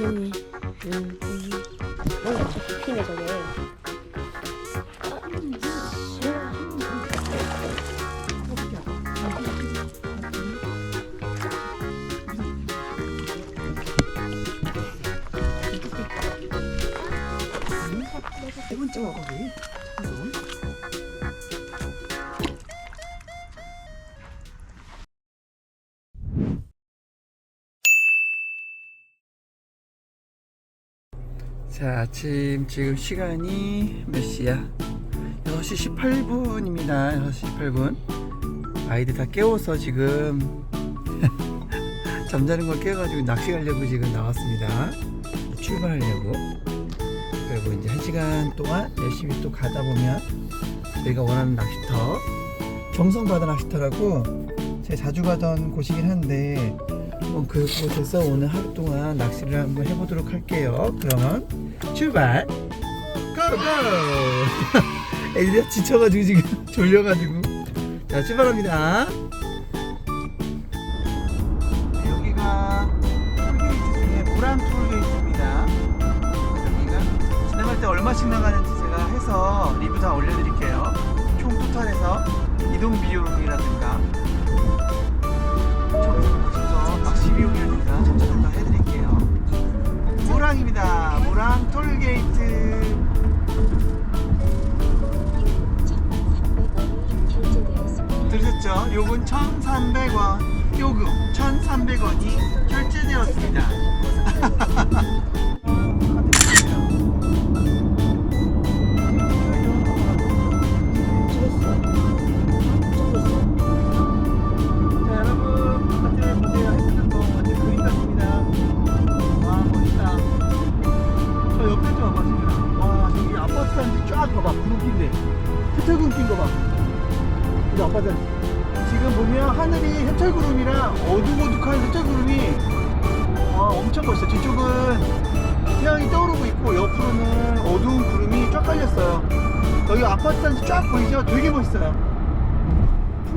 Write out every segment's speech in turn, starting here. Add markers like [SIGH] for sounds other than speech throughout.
조용히. 응. 자, 아침 지금 시간이 몇 시야? 6시 18분입니다. 6시 18분. 아이들 다 깨워서 지금 [LAUGHS] 잠자는 걸 깨워가지고 낚시 가려고 지금 나왔습니다. 출발하려고. 그리고 이제 한 시간 동안 열심히 또 가다 보면 내가 원하는 낚시터 경성바다 낚시터라고 제가 자주 가던 곳이긴 한데 한번 그곳에서 오늘 하루 동안 낚시를 한번 해보도록 할게요. 그러면 출발! 고고! [LAUGHS] 애들이 다 지쳐가지고 지금 [LAUGHS] 졸려가지고 자 출발합니다. 여기가 톨게이트 중에 모란 톨게이트입니다. 여기가 지나갈 때 얼마씩 나가는지 제가 해서 리뷰 다 올려드릴게요. 총 토탈해서 이동 비용이라든가 어둑어둑한 해철구름이 와 엄청 멋있어 뒤쪽은 태양이 떠오르고 있고 옆으로는 어두운 구름이 쫙 깔렸어요 여기 아파트 단지 쫙 보이죠? 되게 멋있어요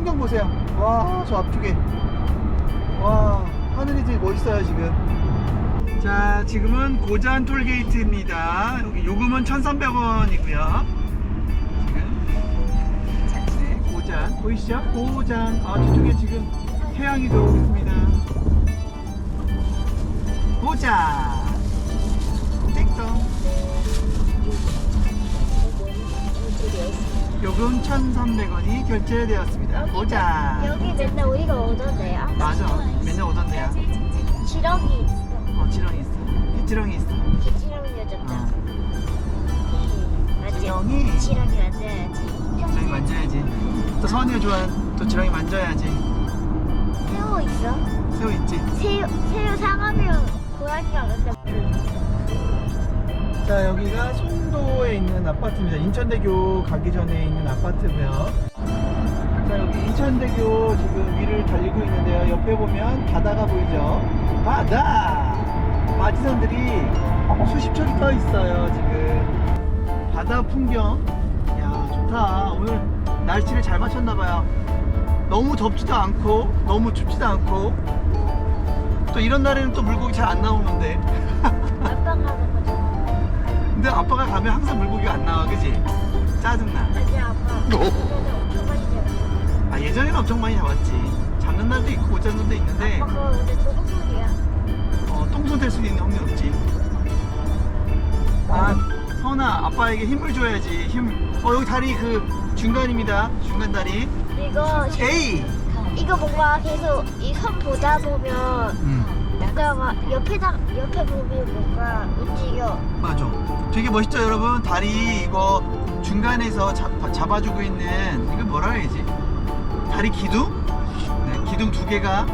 풍경 보세요. 와, 저 앞쪽에. 와, 하늘이 되게 멋있어요, 지금. 자, 지금은 고잔 톨게이트입니다. 여기 요금은 1,300원이고요. 지금. 네, 고잔. 보이시죠? 고잔. 아, 저쪽에 지금 태양이 들어오고 있습니다. 고잔. 땡동. 요금 1,300원이 결제되었습니다. 고잔. 여기 맨날 우리가 오던데요. 맞아. 맨날 오던데야. 지렁이 있어. 어, 지렁이 있어. 빗지렁이 있어. 지렁이 여졌다. 어. 맞지? 지렁이. 지렁이 만져야지. 지렁이 만져야지. 또 서원이가 좋아하는 또 지렁이 만져야지. 새우 있어? 새우 있지. 새우 새우 상하면 고양이가 맨날 자, 여기가 송도에 있는 아파트입니다. 인천대교 가기 전에 있는 아파트고요. 자, 여기 인천대교 지금 위를 달리고 있는데요. 옆에 보면 바다가 보이죠? 바다! 마지선들이 수십 척이 떠 있어요, 지금. 바다 풍경. 야, 좋다. 오늘 날씨를 잘 맞췄나봐요. 너무 덥지도 않고, 너무 춥지도 않고. 또 이런 날에는 또 물고기 잘 안 나오는데. 아빠가 하는 거죠. 근데 아빠가 가면 항상 물고기가 안 나와, 그지? 짜증나. 아니 아빠. 예전에 엄청 많이 잡았어. 아, 예전에는 엄청 많이 잡았지. 잡는 날도 있고 못 잡는 날도 있는데, 아빠 그거 근데 도둑소리야. 어, 똥손 될 수 있는 확률 없지. 아, 서은아, 아빠에게 힘을 줘야지. 힘. 어, 여기 다리 그 중간입니다. 중간 다리. 이거 에이! 이거 뭔가 계속 이 선 보다 보면 음, 뭔가 막 옆에다 옆에 보면 뭔가 움직여. 맞아. 되게 멋있죠, 여러분? 다리 이거 중간에서 잡, 잡아주고 있는, 이거 뭐라 해야지? 다리 기둥? 네, 기둥 두 개가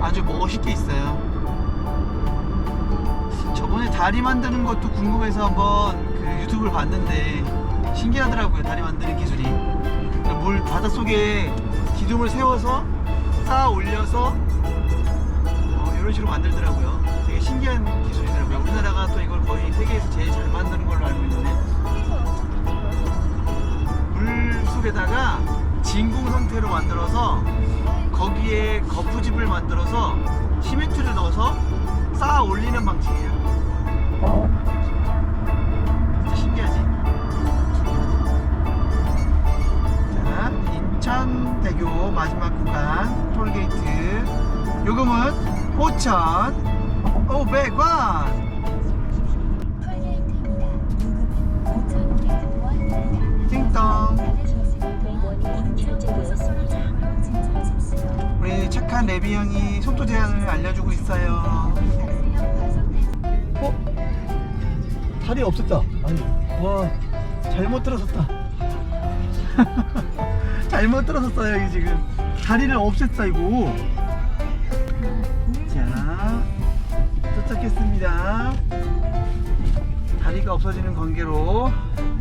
아주 멋있게 있어요. 저번에 다리 만드는 것도 궁금해서 한번 그 유튜브를 봤는데 신기하더라고요 다리 만드는 기술이 물 바닷속에 기둥을 세워서 쌓아 올려서 어, 이런 식으로 만들더라고요. 되게 신기한 기술이더라고요. 우리나라가 또 이걸 거의 세계에서 제일 잘 만드는 걸로 알고 있는데. 물 속에다가 진공 상태로 만들어서 거기에 거푸집을 만들어서 시멘트를 넣어서 쌓아 올리는 방식이에요. 9,500원. 띵동. 우리 착한 레비 형이 속도 제한을 알려주고 있어요. 어? 다리 없었다. 아니, 와, 잘못 들어섰다. [LAUGHS] 잘못 들어섰어요, 여기 지금. 다리를 없앴다, 이거. 도착했습니다. 다리가 없어지는 관계로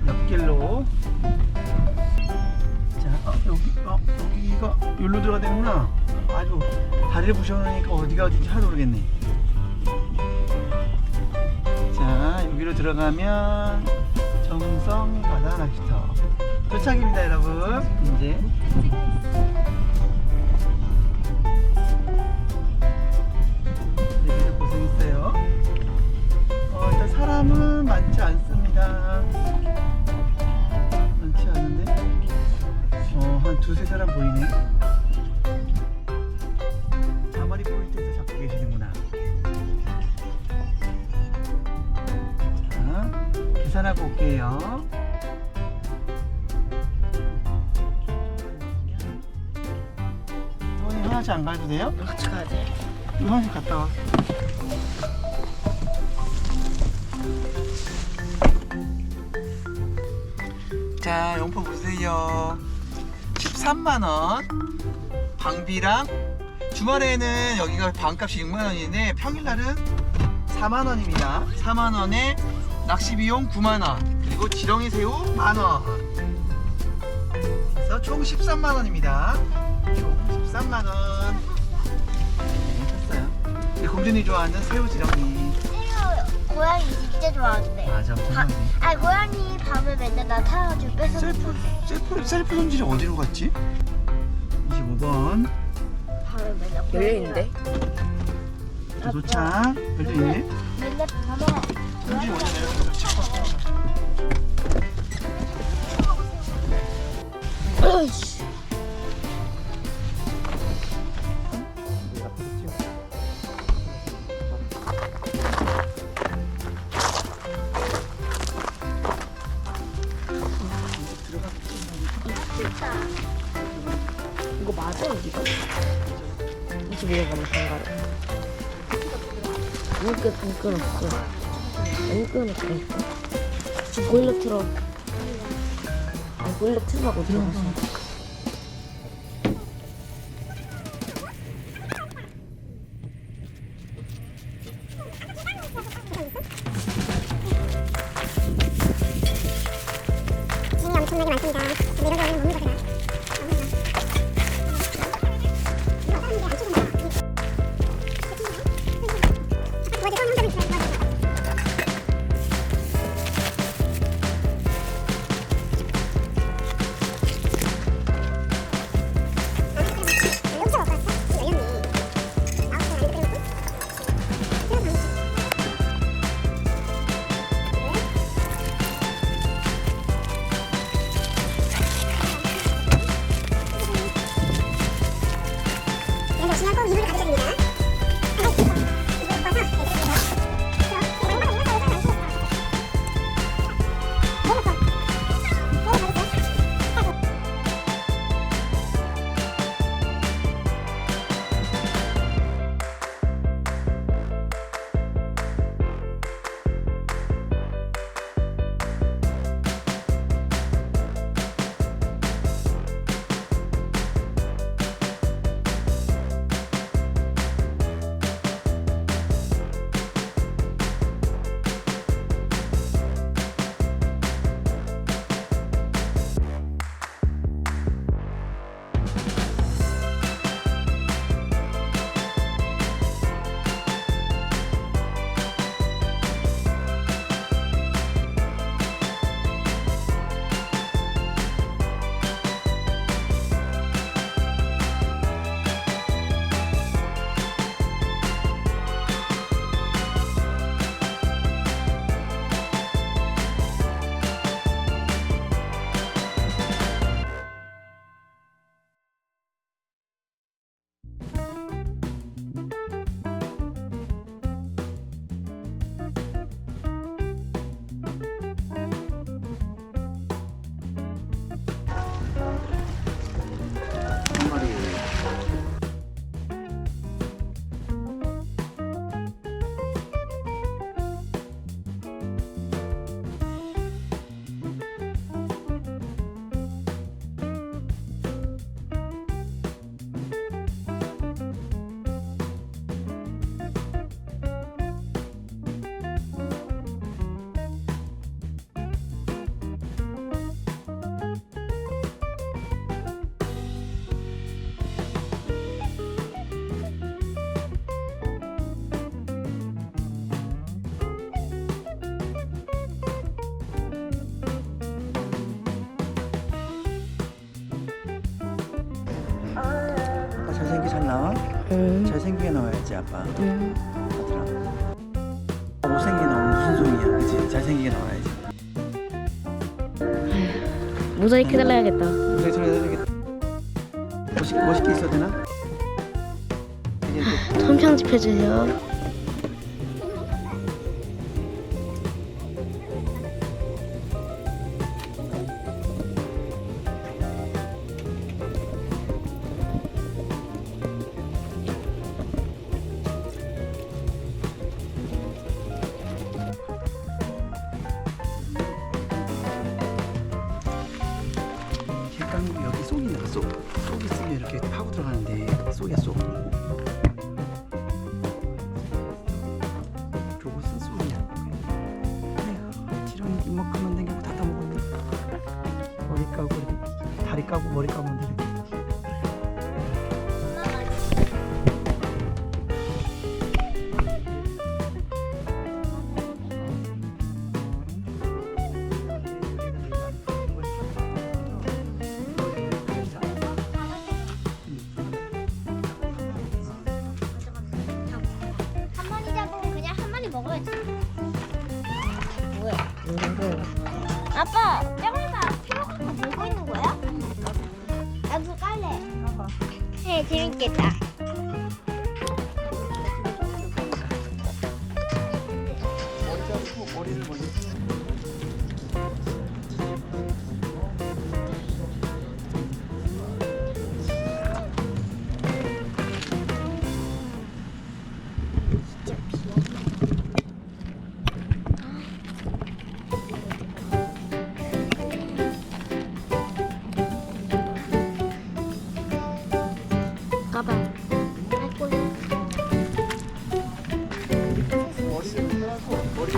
옆길로. 자, 어, 여기, 어, 여기가 여기로 들어가야 되는구나. 아주 다리를 부셔놓으니까 어디가 어딘지 하나도 모르겠네. 자, 여기로 들어가면 정성 바다 낚시터 도착입니다, 여러분. 이제 사람은 많지 않습니다. 많지 않은데, 어, 한 두세 사람 보이네. 자바리 포인트에서 잡고 계시는구나. 자, 계산하고 올게요. 소원이 하나씩 안 가도 돼요? 같이 가야 돼. 하나씩 갔다 와. 자, 용품 보세요. 13만원. 방비랑 주말에는 여기가 방값이 6만원인데 평일날은 4만원입니다. 4만원에 낚시 비용 9만원. 그리고 지렁이 새우 만원. 그래서 총 13만원입니다. 총 13만원. 했어요. 우리 공준이 좋아하는 새우 지렁이. 새우 고양이 진짜 좋아하는데. 맞아, 아, 아 고양이 밤에 맨날 나 타가지고 뺏어. 셀프 셀프 셀프 손질이 어디로 갔지? 25번 밤에 맨날. 열려있는데? 자, 도착. 별도 있네. 맨날 밤에. 손질이 어디 내려가서. 끊었어 안 지금 보일러 틀어 아 보일러 틀라고 들어갔어 응. 잘생기게 나와야지 아빠 응. 아들아 못생기게 나오면 무슨 소리야 그치? 잘생기게 나와야지 모자이크 해달라야겠다. 그래 저래 저래 멋있, 멋있게 있어야 되나? 이제 또 손편집 해주세요.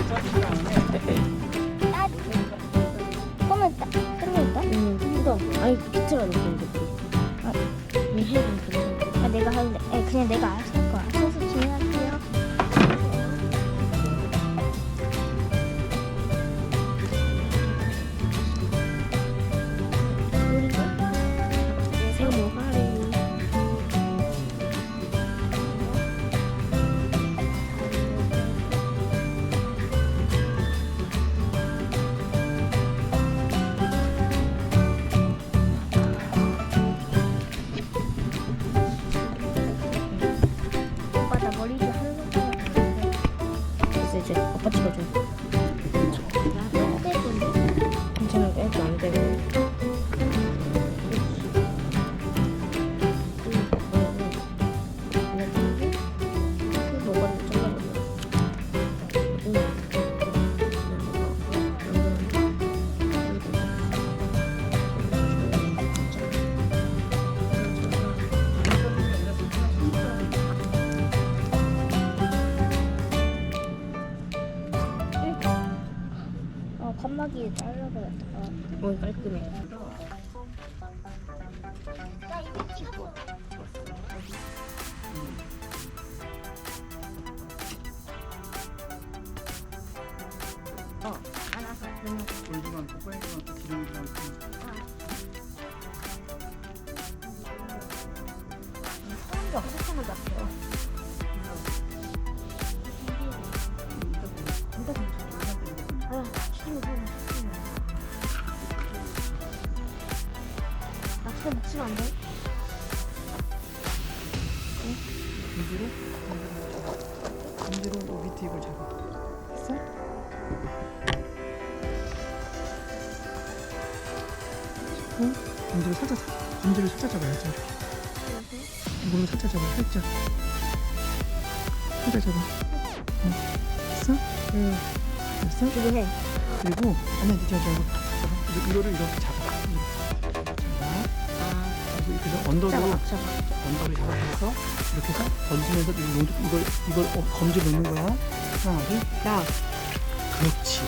않으면 아, 꺼냈다. 끝냈다? 응. 뜯어. 아니 기체가 넣었는데. 아, 이 해는 그래. 아, 내가 할래. 에, 그냥 내가 알아서 어 깔끔해. 나 이거 찍어. 알아서. 돌도 많고 뽀얀도 많고 지렁이도 인지로 살짝 잡아. 인지로 살짝 잡아야지. 이걸로 살짝 잡아. 살짝. 살짝 잡아. 응. 됐어? 응. 됐어? 이거 해. 그리고 아니야 니가 잡아. 잡아. 이거- 이거를 이렇게 잡아. 이렇게. 잡아. 아, 잡아, 언더로 잡아. 언더를 잡아서 이렇게 해서 던지면서 이 농도 이걸 이걸 어, 검지 놓는 거야. 하나 둘. 나. 그렇지.